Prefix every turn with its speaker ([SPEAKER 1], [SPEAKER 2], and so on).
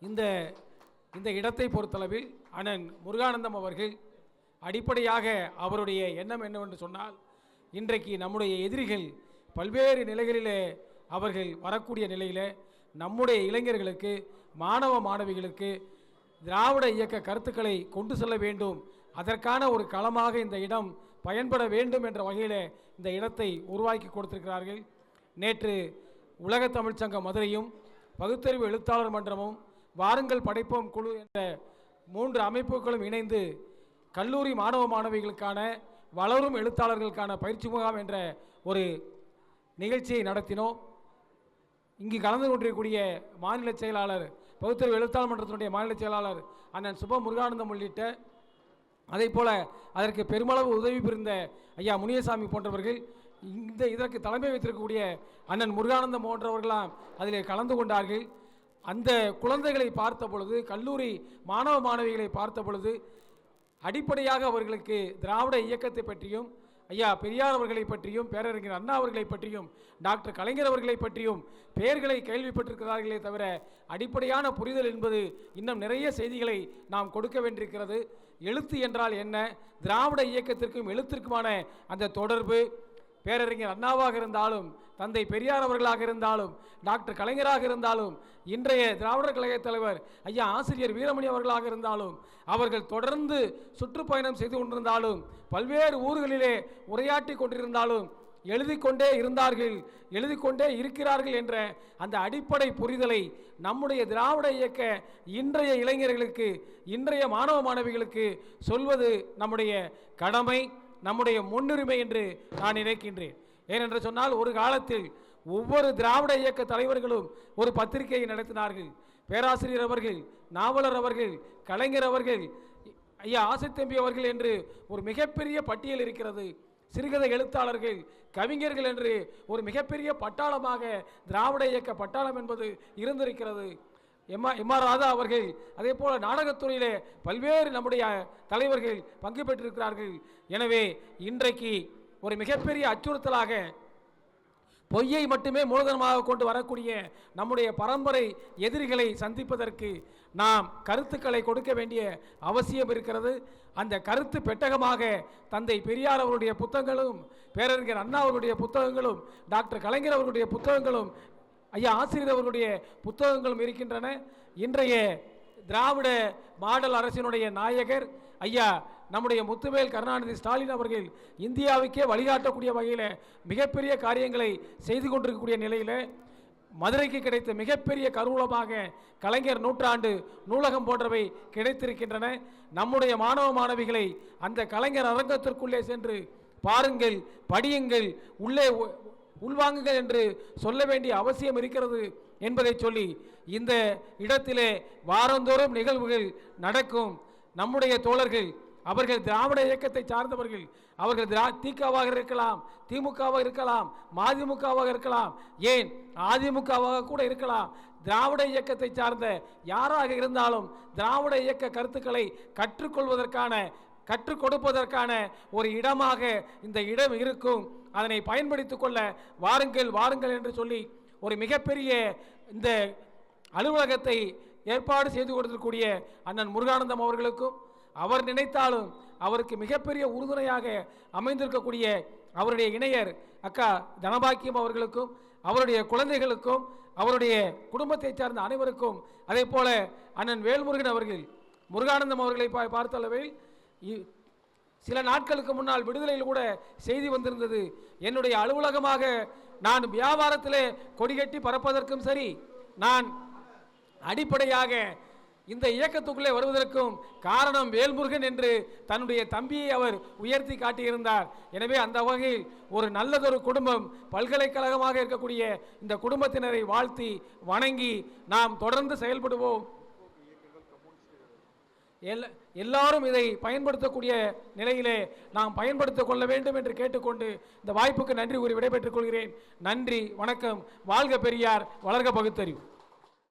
[SPEAKER 1] இந்த இந்த இடத்தை பொறுத்தளவில் அண்ணன் முருகானந்தம் அவர்கள் அடிப்படையாக அவருடைய எண்ணம் என்னவென்று சொன்னால் இன்றைக்கு நம்முடைய எதிரிகள் பல்வேறு நிலைகளிலே அவர்கள் வரக்கூடிய நிலையில் நம்முடைய இளைஞர்களுக்கு மாணவ மாணவிகளுக்கு திராவிட இயக்க கருத்துக்களை கொண்டு செல்ல வேண்டும். அதற்கான ஒரு களமாக இந்த இடம் பயன்பட வேண்டும் என்ற வகையில் இந்த இடத்தை உருவாக்கி கொடுத்திருக்கிறார்கள். நேற்று உலகத் தமிழ்ச்சங்க மதுரையும் பகுத்தறிவு எழுத்தாளர் மன்றமும் வாருங்கள் படைப்போம் குழு என்ற மூன்று அமைப்புகளும் இணைந்து கல்லூரி மாணவ மாணவிகளுக்கான வளரும் எழுத்தாளர்களுக்கான பயிற்சி முகாம் என்ற ஒரு நிகழ்ச்சியை நடத்தினோம். இங்கு கலந்து கொண்டிருக்கக்கூடிய மாநில செயலாளர் பகுத்தறிவு எழுத்தாளர் மன்றத்தினுடைய மாநில செயலாளர் அண்ணன் சுப முருகானந்தம் உள்ளிட்ட அதே போல் அதற்கு பெருமளவு உதவி புரிந்த ஐயா முனியசாமி போன்றவர்கள் இந்த இதற்கு தலைமை வைத்திருக்கக்கூடிய அண்ணன் முருகானந்தம் போன்றவர்களாம் அதில் கலந்து கொண்டார்கள். அந்த குழந்தைகளை பார்த்த பொழுது கல்லூரி மாணவ மாணவிகளை பார்த்த பொழுது அடிப்படையாக அவர்களுக்கு திராவிட இயக்கத்தை பற்றியும் ஐயா பெரியார் அவர்களை பற்றியும் பேரறிஞர் அண்ணா அவர்களை பற்றியும் டாக்டர் கலைஞர் அவர்களை பற்றியும் பெயர்களை கேள்விப்பட்டிருக்கிறார்களே தவிர அடிப்படையான புரிதல் என்பது இன்னும் நிறைய செய்திகளை நாம் கொடுக்க வேண்டியிருக்கிறது. எழுத்து என்றால் என்ன? திராவிட இயக்கத்திற்கும் எழுத்திற்குமான அந்த தொடர்பு பேரறிஞர் அண்ணாவாக இருந்தாலும் தந்தை பெரியார் அவர்களாக இருந்தாலும் டாக்டர் கலைஞராக இருந்தாலும் இன்றைய திராவிடர் கழக தலைவர் ஐயா ஆசிரியர் வீரமணி அவர்களாக இருந்தாலும் அவர்கள் தொடர்ந்து சுற்றுப்பயணம் செய்து கொண்டிருந்தாலும் பல்வேறு ஊர்களிலே உரையாற்றி கொண்டிருந்தாலும் எழுதி கொண்டே இருந்தார்கள் எழுதி கொண்டே இருக்கிறார்கள் என்ற அந்த அடிப்படை புரிதலை நம்முடைய திராவிட இயக்க இன்றைய இளைஞர்களுக்கு இன்றைய மாணவ மாணவிகளுக்கு சொல்வது நம்முடைய கடமை. நம்முடைய முன்னுரிமை என்று நான் நினைக்கின்றேன். ஏனென்று சொன்னால் ஒரு காலத்தில் ஒவ்வொரு திராவிட இயக்க தலைவர்களும் ஒரு பத்திரிகையை நடத்தினார்கள். பேராசிரியர் அவர்கள் நாவலர் அவர்கள் கலைஞர் அவர்கள் ஐயா ஆசைத்தம்பி அவர்கள் என்று ஒரு மிகப்பெரிய பட்டியல் இருக்கிறது. சிறுகதை எழுத்தாளர்கள் கவிஞர்கள் என்று ஒரு மிகப்பெரிய பட்டாளமாக திராவிட இயக்க பட்டாளம் என்பது இருந்திருக்கிறது. எம்ஆ ஆர் ராதா அவர்கள் அதே போல் நாடகத்துறையிலே பல்வேறு நம்முடைய தலைவர்கள் பங்கு பெற்றிருக்கிறார்கள். எனவே இன்றைக்கு ஒரு மிகப்பெரிய அச்சுறுத்தலாக பொய்யை மட்டுமே மூலதனமாக கொண்டு வரக்கூடிய நம்முடைய பரம்பரை எதிரிகளை சந்திப்பதற்கு நாம் கருத்துக்களை கொடுக்க வேண்டிய அவசியம் இருக்கிறது. அந்த கருத்து பெட்டகமாக தந்தை பெரியார் அவருடைய புத்தகங்களும் பேரறிஞர் அண்ணா அவருடைய புத்தகங்களும் டாக்டர் கலைஞர் அவருடைய புத்தகங்களும் ஐயா ஆசிரியர் அவர்களுடைய புத்தகங்களும் இருக்கின்றன. இன்றைய திராவிட மாடல் அரசினுடைய நாயகர் ஐயா நம்முடைய முத்துவேல் கருணாநிதி ஸ்டாலின் அவர்கள் இந்தியாவுக்கே வழிகாட்டக்கூடிய வகையில் மிகப்பெரிய காரியங்களை செய்து கொண்டிருக்கக்கூடிய நிலையில் மதுரைக்கு கிடைத்த மிகப்பெரிய கருவூலமாக கலைஞர் நூற்றாண்டு நூலகம் போன்றவை கிடைத்திருக்கின்றன. நம்முடைய மாணவ மாணவிகளை அந்த கலைஞர் அரங்கத்திற்குள்ளே சென்று பாருங்கள் படியுங்கள் உள்ளே உள்வாங்குங்கள் என்று சொல்ல வேண்டிய அவசியம் இருக்கிறது என்பதை சொல்லி இந்த இடத்திலே வாரந்தோறும் நிகழ்வுகள் நடக்கும். நம்முடைய தோழர்கள் அவர்கள் திராவிட இயக்கத்தை சார்ந்தவர்கள் அவர்கள் திரா திகாவாக இருக்கலாம் திமுகவாக இருக்கலாம் மதிமுகவாக இருக்கலாம் ஏன் அதிமுகவாக கூட இருக்கலாம். திராவிட இயக்கத்தை சார்ந்த யாராக இருந்தாலும் திராவிட இயக்க கருத்துக்களை கற்றுக்கொள்வதற்கான கற்றுக் கொடுப்பதற்கான ஒரு இடமாக இந்த இடம் இருக்கும். அதனை பயன்படுத்திக் கொள்ள வாருங்கள் வாருங்கள் என்று சொல்லி ஒரு மிகப்பெரிய இந்த அலுவலகத்தை ஏற்பாடு செய்து கொடுத்திருக்கூடிய அண்ணன் முருகானந்தம் அவர்களுக்கும் அவர் நினைத்தாலும் அவருக்கு மிகப்பெரிய உறுதுணையாக அமைந்திருக்கக்கூடிய அவருடைய இணையர் அக்கா தனபாக்கியம் அவர்களுக்கும் அவருடைய குழந்தைகளுக்கும் அவருடைய குடும்பத்தைச் சார்ந்த அனைவருக்கும் அதே போல அண்ணன் வேல்முருகன் அவர்கள் முருகானந்தம் அவர்களை பா- பார்த்தளவில் சில நாட்களுக்கு முன்னால் விடுதலையில் கூட செய்தி வந்திருந்தது. என்னுடைய அலுவலகமாக நான் வியாபாரத்திலே கொடிகட்டி பறப்பதற்கும் சரி நான் அடிப்படையாக இந்த இயக்கத்துக்குள்ளே வருவதற்கும் காரணம் வேல்முருகன் என்று தன்னுடைய தம்பியை அவர் உயர்த்தி காட்டியிருந்தார். எனவே அந்த வகையில் ஒரு நல்லதொரு குடும்பம் பல்கலைக்கழகமாக இருக்கக்கூடிய இந்த குடும்பத்தினரை வாழ்த்தி வணங்கி நாம் தொடர்ந்து செயல்படுவோம். எல்ல எல்லாரும் இதை பயன்படுத்தக்கூடிய நிலையிலே நாம் பயன்படுத்திக் கொள்ள வேண்டும் என்று கேட்டுக்கொண்டு இந்த வாய்ப்புக்கு நன்றி கூறி விடைபெற்றுக் கொள்கிறேன். நன்றி வணக்கம். வாழ்க பெரியார் வளர்க பகுத்தறிவு.